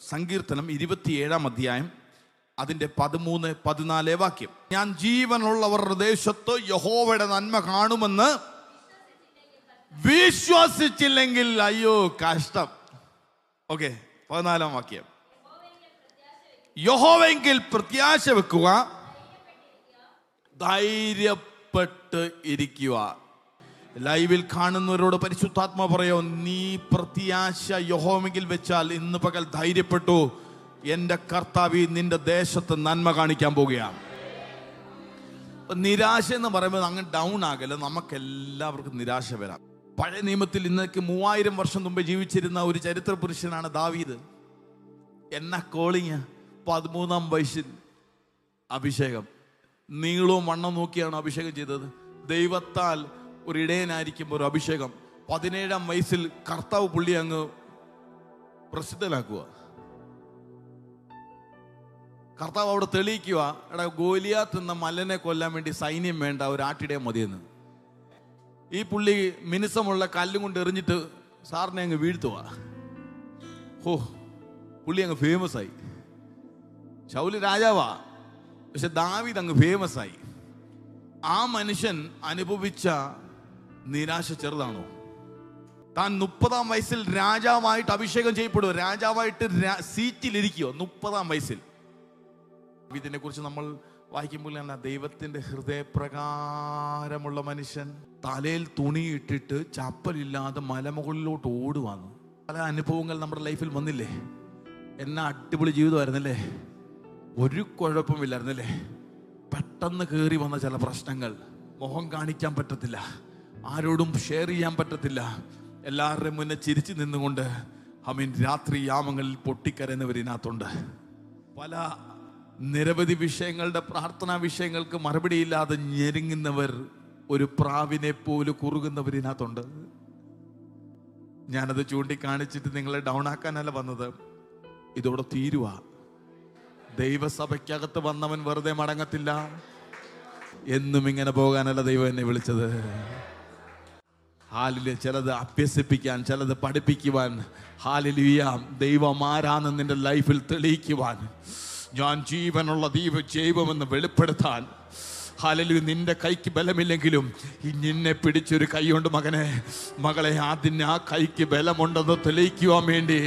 സങ്കീർത്തനം ഇരുപത്തിയേഴാം അധ്യായം അതിന്റെ പതിമൂന്ന് പതിനാല് വാക്യം. ഞാൻ ജീവനുള്ളവരുടെ ദേശത്ത് യഹോവയുടെ നന്മ കാണുമെന്ന് വിശ്വസിച്ചില്ലെങ്കിൽ അയ്യോ കഷ്ടം. ഓക്കെ പതിനാലാം വാക്യം. യഹോവെങ്കിൽ പ്രത്യാശ വെക്കുക ധൈര്യപ്പെട്ട് ഇരിക്കുക. ലൈവിൽ കാണുന്നവരോട് പരിശുദ്ധാത്മ പറയോ നീ പ്രത്യാശ യഹോമെങ്കിൽ വെച്ചാൽ ഇന്ന് പകൽ ധൈര്യപ്പെട്ടു. എന്റെ കർത്താവി നിന്റെ ദേശത്ത് നന്മ കാണിക്കാൻ പോവുകയാണ് നിരാശ എന്ന് പറയുമ്പോൾ അങ്ങ് ഡൗൺ ആകൽ നമുക്ക് എല്ലാവർക്കും നിരാശ വരാം. പഴയ നിയമത്തിൽ ഇന്നേക്ക് മൂവായിരം വർഷം മുമ്പ് ജീവിച്ചിരുന്ന ഒരു ചരിത്ര പുരുഷനാണ് ദാവീദ്. എന്ന കോളിങ് പതിമൂന്നാം വയസ്സിൽ അഭിഷേകം. നീളവും വണ്ണം നോക്കിയാണ് അഭിഷേകം ചെയ്തത്. ദൈവത്താൽ ഒരു ഇടയനായിരിക്കുമ്പോൾ ഒരു അഭിഷേകം. പതിനേഴാം വയസ്സിൽ കർത്താവ് പുള്ളി അങ്ങ് പ്രസിദ്ധനാക്കുക. കർത്താവ് അവിടെ തെളിയിക്കുക എടാ ഗോലിയാത്ത് എന്ന മല്ലനെ കൊല്ലാൻ വേണ്ടി സൈന്യം വേണ്ട ഒരു ആട്ടിടയെ മതിയെന്ന്. ഈ പുള്ളി മിനുസമുള്ള കല്ലും കൊണ്ട് എറിഞ്ഞിട്ട് സാറിനെ അങ്ങ് വീഴ്ത്തുക. ഹോ പുള്ളി അങ്ങ് ഫേമസ് ആയി ശൗൽ രാജാവാ പക്ഷെ ദാവിദ് അങ്ങ് ഫേമസ് ആയി ആ മനുഷ്യൻ അനുഭവിച്ച നിരാശ ചെറുതാണോ? താൻ മുപ്പതാം വയസ്സിൽ രാജാവായിട്ട് അഭിഷേകം ചെയ്യപ്പെടുക രാജാവായിട്ട് സീറ്റിലിരിക്കുകയോ സീറ്റിലിരിക്കുക മുപ്പതാം വയസ്സിൽ. ഇതിനെ കുറിച്ച് നമ്മൾ വായിക്കുമ്പോൾ ദൈവത്തിന്റെ ഹൃദയപ്രകാരമുള്ള മനുഷ്യൻ തലയിൽ തുണിയിട്ടിട്ട് ചപ്പലില്ലാതെ മലമുകളിലോട്ട് ഓടുവാന്ന്. പല അനുഭവങ്ങൾ നമ്മുടെ ലൈഫിൽ വന്നില്ലേ? എന്നാ അടിപൊളി ജീവിതമായിരുന്നല്ലേ? ഒരു കുഴപ്പമില്ലായിരുന്നല്ലേ? പെട്ടെന്ന് കയറി വന്ന ചില പ്രശ്നങ്ങൾ. മുഖം കാണിക്കാൻ പറ്റത്തില്ല. ആരോടും ഷെയർ ചെയ്യാൻ പറ്റത്തില്ല. എല്ലാവരുടെയും മുന്നേ ചിരിച്ചു നിന്നുകൊണ്ട് അമീൻ രാത്രി യാമങ്ങളിൽ പൊട്ടിക്കരയുന്നവരിനകത്തുണ്ട്. പല നിരവധി വിഷയങ്ങളുടെ പ്രാർത്ഥനാ വിഷയങ്ങൾക്ക് മറുപടിയില്ലാതെ ഞെരുങ്ങുന്നവർ ഒരു പ്രാവിനെ പോലെ കുറുകുന്നവരിനകത്തുണ്ട്. ഞാനത് ചൂണ്ടിക്കാണിച്ചിട്ട് നിങ്ങളെ ഡൗൺ ആക്കാനല്ല വന്നത്. ഇതോടെ തീരുവ. ദൈവസഭയ്ക്കകത്ത് വന്നവൻ വെറുതെ മടങ്ങത്തില്ല. എന്നും ഇങ്ങനെ പോകാനല്ല ദൈവം എന്നെ വിളിച്ചത്. ഹാലിൽ ചിലത് അഭ്യസിപ്പിക്കാൻ ചിലത് പഠിപ്പിക്കുവാൻ. ഹാലിലുയാം ദൈവം ആരാന്ന് നിന്റെ ലൈഫിൽ തെളിയിക്കുവാൻ. ഞാൻ ജീവനുള്ള ദൈവ ജൈവമെന്ന് വെളിപ്പെടുത്താൻ. ഹാലലു നിന്റെ കൈക്ക് ബലമില്ലെങ്കിലും നിന്നെ പിടിച്ചൊരു കൈയുണ്ട് മകനെ. മകളെ ആദ്യം ആ കൈക്ക് ബലമുണ്ടെന്ന് തെളിയിക്കുവാൻ വേണ്ടി.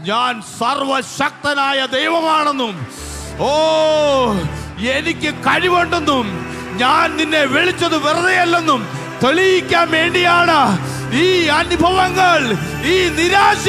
ഞാൻ സർവശക്തനായ ദൈവമാണെന്നും ഓ എനിക്ക് കഴിവുണ്ടെന്നും ഞാൻ നിന്നെ വിളിച്ചത് വെറുതെയല്ലെന്നും തെളിയിക്കാൻ വേണ്ടിയാണ് ഈ അനുഭവങ്ങൾ ഈ നിരാശ.